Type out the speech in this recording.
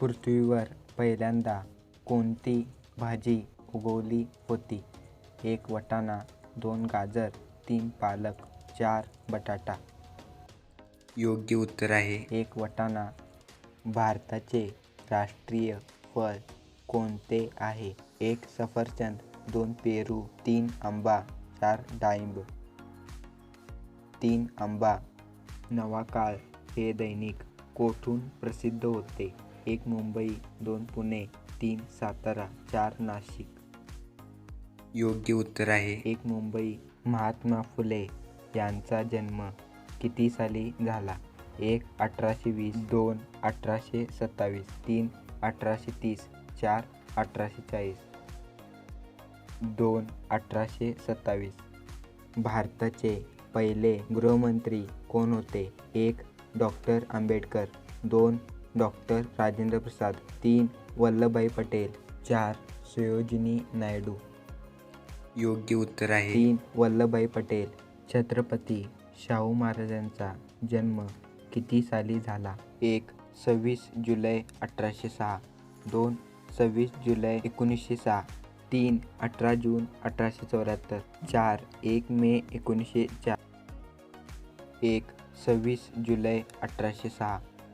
पृथ्वीवर पहिल्यांदा कोणती भाजी उगवली होती? एक वाटाणा दोन गाजर तीन पालक चार बटाटा. योग्य उत्तर आहे. एक वाटाणा. भारताचे राष्ट्रीय फळ कोणते आहे? एक सफरचंद दोन पेरू तीन आंबा चार डाळिंब. तीन आंबा. नवा काळ हे दैनिक कोठून प्रसिद्ध होते? एक मुंबई दोन पुणे तीन सातारा चार नाशिक. योग्य उत्तर आहे. एक मुंबई महात्मा फुले यांचा जन्म किती साली झाला? एक अठराशे वीस. दोन अठराशे सत्तावीस. तीन अठराशे तीस. चार अठराशे चाळीस. दोन अठराशे सत्तावीस. भारताचे पहिले गृहमंत्री कोण होते? एक डॉक्टर आंबेडकर. दोन डॉक्टर राजेंद्र प्रसाद तीन वल्लभभाई पटेल चार सरोजिनी नायडू. योग्य उत्तर आहे. तीन वल्लभभाई पटेल छत्रपती शाहू महाराजांचा जन्म किती साली झाला? एक सव्वीस जुलै अठराशे सहा. दोन सव्वीस जुलै एकोणीसशे सहा. तीन अठरा जून अठराशे चौऱ्याहत्तर. चार एक मे एकोणीसशे चार. एक सव्वीस जुलै अठराशे सहा.